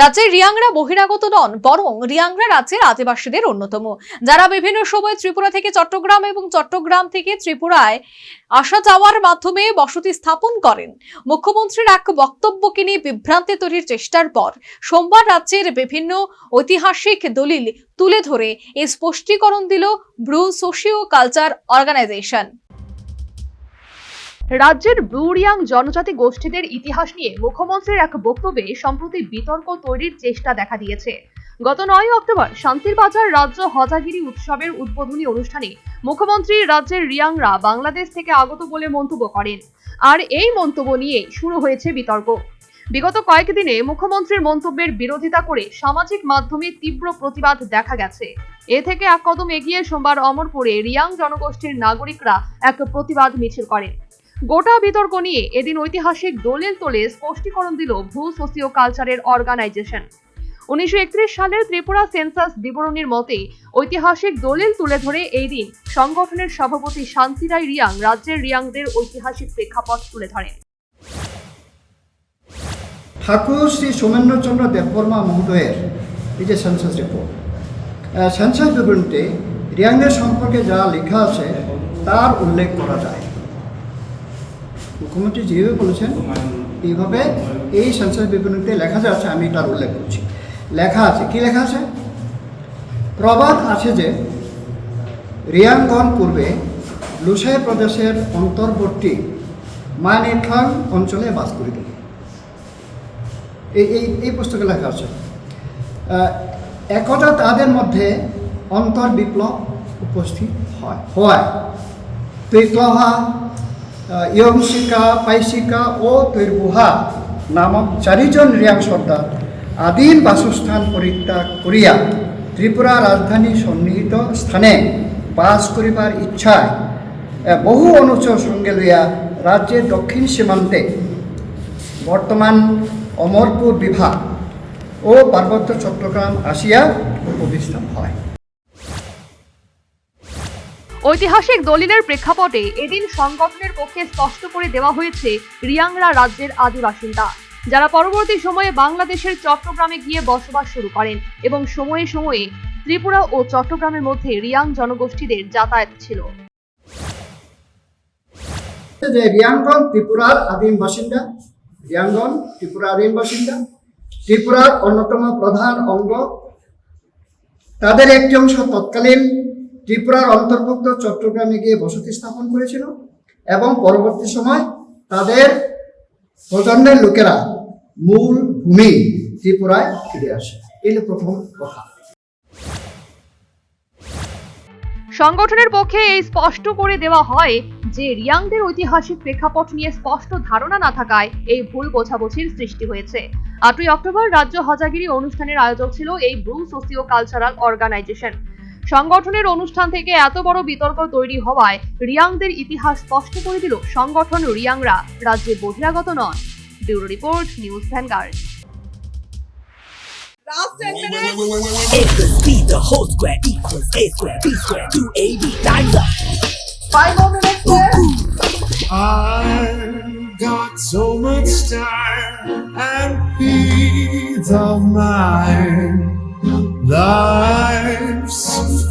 রাজ্যের রিয়াংরা বহিরাগত নন, বরং রিয়াংরা রাজ্যের আদিবাসীদের অন্যতম। যারা বিভিন্ন সময় ত্রিপুরা থেকে চট্টগ্রাম এবং চট্টগ্রাম থেকে ত্রিপুরায় আসা যাওয়ার মাধ্যমে বসতি স্থাপন করেন। মুখ্যমন্ত্রীর এক বক্তব্যকে নিয়ে বিভ্রান্তি তৈরির চেষ্টার পর সোমবার রাজ্যের বিভিন্ন ঐতিহাসিক দলিল তুলে ধরে এই স্পষ্টীকরণ দিল ব্রু সোশিও কালচার অর্গানাইজেশন। রাজ্যের ব্রুরিয়াং জনজাতি গোষ্ঠীদের ইতিহাস নিয়ে মুখ্যমন্ত্রীর এক বক্তব্যে সম্প্রতি বিতর্ক তৈরির চেষ্টা দেখা দিয়েছে। গত নয় অক্টোবর শান্তির বাজার রাজ্য হজাগিরি উৎসবের উদ্বোধনী অনুষ্ঠানে মুখ্যমন্ত্রী রাজ্যের রিয়াংরা বাংলাদেশ থেকে আগত বলে মন্তব্য করেন। আর এই মন্তব্য নিয়ে শুরু হয়েছে বিতর্ক। বিগত কয়েকদিনে মুখ্যমন্ত্রীর মন্তব্যের বিরোধিতা করে সামাজিক মাধ্যমে তীব্র প্রতিবাদ দেখা গেছে। এ থেকে এক কদম এগিয়ে সোমবার অমরপুরে রিয়াং জনগোষ্ঠীর নাগরিকরা এক প্রতিবাদ মিছিল করেন। গোটা বিতর্ক নিয়ে এদিন ঐতিহাসিক দলিল তোলে স্পষ্টীকরণ দিল ভূ সোসিও কালচারের অর্গানাইজেশন উনিশশো সালের ত্রিপুরা সেন্সাস বিবরণীর মতে, ঐতিহাসিক দলিল তুলে ধরে এই দিন সংগঠনের সভাপতি শান্তিরাই রিয়াং রাজ্যের রিয়াংদের ঐতিহাসিক প্রেক্ষাপট তুলে ধরেন। ঠাকুর শ্রী সোমেন্দ্রচন্দ্র দেববর্মা মহোদয়ের এই যে সেন্সাস রিপোর্ট সেন্সাস বিবরণীতে রিয়াংয়ের সম্পর্কে যা লেখা আছে, তার উল্লেখ করা যায়। মুখ্যমন্ত্রী যেভাবে বলেছেন, এইভাবে এই সেন্সাস বিবরণীতে লেখা যাচ্ছে আমি তার উল্লেখ করছি। লেখা আছে, কি লেখা আছে? প্রবাদ আছে যে রিয়াংগন পূর্বে লুসাই প্রদেশের অন্তর্বর্তী মানেথাং অঞ্চলে বাস করিতেন এই এই এই পুস্তকে লেখা আছে। একদা তাদের মধ্যে অন্তর্বিপ্লব উপস্থিত হয় হয়। তৈক্লহা ইয়ংশিকা, পাইশিকা ও তৈর্বুহা নামক চারিজন রিয়াং সর্দার আদিম বাসস্থান পরিত্যাগ করিয়া ত্রিপুরা রাজধানী সন্নিহিত স্থানে বাস করিবার ইচ্ছায় বহু অনুচ সঙ্গে লইয়া রাজ্যের দক্ষিণ সীমান্তে বর্তমান অমরপুর বিভাগ ও পার্বত্য চট্টগ্রাম আসিয়া উপবিস্থান হয়। ঐতিহাসিক দলিলের প্রেক্ষাপটে এদিন সংগঠনের পক্ষে স্পষ্ট করে দেওয়া হয়েছে, রিয়াংরা রাজ্যের আদিবাসিন্দা যারা পরবর্তী সময়ে বাংলাদেশের চট্টগ্রামে গিয়ে বসবাস শুরু করেন এবং সময়ে সময়ে ত্রিপুরা ও চট্টগ্রামের মধ্যে রিয়াং জনগোষ্ঠীদের যাতায়াত ছিল। যে রিয়াঙ্গন ত্রিপুরার আদিম বাসিন্দা রিয়াঙ্গন ত্রিপুরা আদিম বাসিন্দা, ত্রিপুরার অন্যতম প্রধান অঙ্গ, তাদের একটি অংশ তৎকালীন ত্রিপুরার অন্তর্ভুক্ত চট্টগ্রামে গিয়ে বসতি স্থাপন করেছিল এবং পরবর্তী সময় তাদের প্রজন্মের লোকেরা মূল ভূমি ত্রিপুরায় ফিরে আসে। এই প্রথম কথা। সংগঠনের পক্ষে এই স্পষ্ট করে দেওয়া হয় যে রিয়াংদের ঐতিহাসিক প্রেক্ষাপট নিয়ে স্পষ্ট ধারণা না থাকায় এই ভুল বোঝাবুঝির সৃষ্টি হয়েছে। আটই অক্টোবর রাজ্য হজাগিরি অনুষ্ঠানের আয়োজক ছিল এই ব্রু সোসিও কালচারাল অর্গানাইজেশন। সংগঠনের অনুষ্ঠান থেকে এত বড় বিতর্ক তৈরি হওয়ায় রিয়াংদের ইতিহাস স্পষ্ট করে দিল সংগঠন রিয়াংরা। রাজ্যে বহিরাগত নন bureau report, News Vanguard. Got so much